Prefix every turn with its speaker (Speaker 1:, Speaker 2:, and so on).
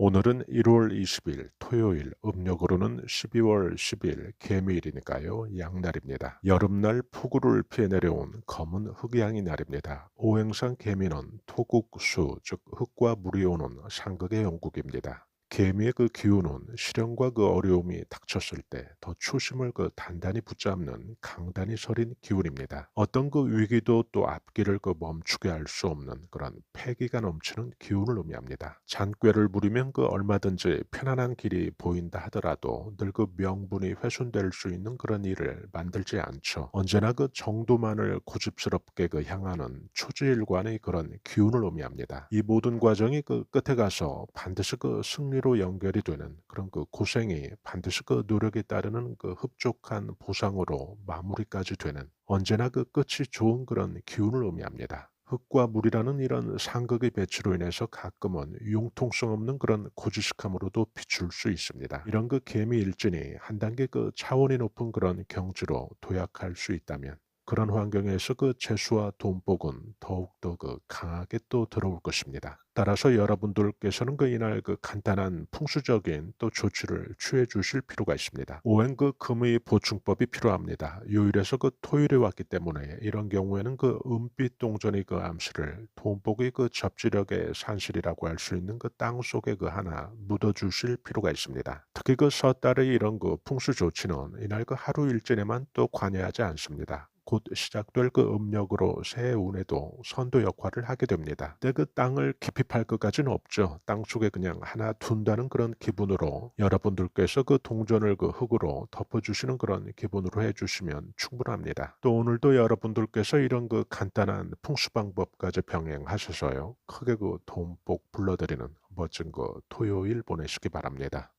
Speaker 1: 오늘은 1월 20일 토요일 음력으로는 12월 10일 개미일이니까요. 양날입니다. 여름날 폭우를 피해 내려온 검은 흑양이 날입니다. 오행상 개미는 토국수 즉 흙과 물이 오는 상극의 영국입니다. 개미의 그 기운은 실현과 그 어려움이 닥쳤을 때 더 초심을 그 단단히 붙잡는 강단이 서린 기운입니다. 어떤 그 위기도 또 앞길을 그 멈추게 할 수 없는 그런 패기가 넘치는 기운을 의미합니다. 잔꾀를 부리면 그 얼마든지 편안한 길이 보인다 하더라도 늘 그 명분이 훼손될 수 있는 그런 일을 만들지 않죠. 언제나 그 정도만을 고집스럽게 그 향하는 초지일관의 그런 기운을 의미합니다. 이 모든 과정이 그 끝에 가서 반드시 그 승리 로 연결이 되는 그런 그 고생이 반드시 그 노력에 따르는 그 흡족한 보상으로 마무리까지 되는 언제나 그 끝이 좋은 그런 기운을 의미합니다. 흙과 물이라는 이런 상극의 배치로 인해서 가끔은 융통성 없는 그런 고지식함으로도 비출 수 있습니다. 이런 그 개미 일진이 한 단계 그 차원이 높은 그런 경지로 도약할 수 있다면 그런 환경에서 그 재수와 돈복은 더욱더 그 강하게 또 들어올 것입니다. 따라서 여러분들께서는 그 이날 그 간단한 풍수적인 또 조치를 취해 주실 필요가 있습니다. 오행 그 금의 보충법이 필요합니다. 요일에서 그 토요일에 왔기 때문에 이런 경우에는 그 은빛 동전의 그 암시를 돈복의 그 접지력의 산실이라고 할 수 있는 그 땅 속에 그 하나 묻어 주실 필요가 있습니다. 특히 그 섣달의 이런 그 풍수 조치는 이날 그 하루 일전에만 또 관여하지 않습니다. 곧 시작될 그 음력으로 새해 운에도 선도 역할을 하게 됩니다. 근데 그 땅을 깊이 팔 것까지는 없죠. 땅 속에 그냥 하나 둔다는 그런 기분으로 여러분들께서 그 동전을 그 흙으로 덮어주시는 그런 기분으로 해주시면 충분합니다. 또 오늘도 여러분들께서 이런 그 간단한 풍수 방법까지 병행하셔서요. 크게 그 돈복 불러드리는 멋진 그 토요일 보내시기 바랍니다.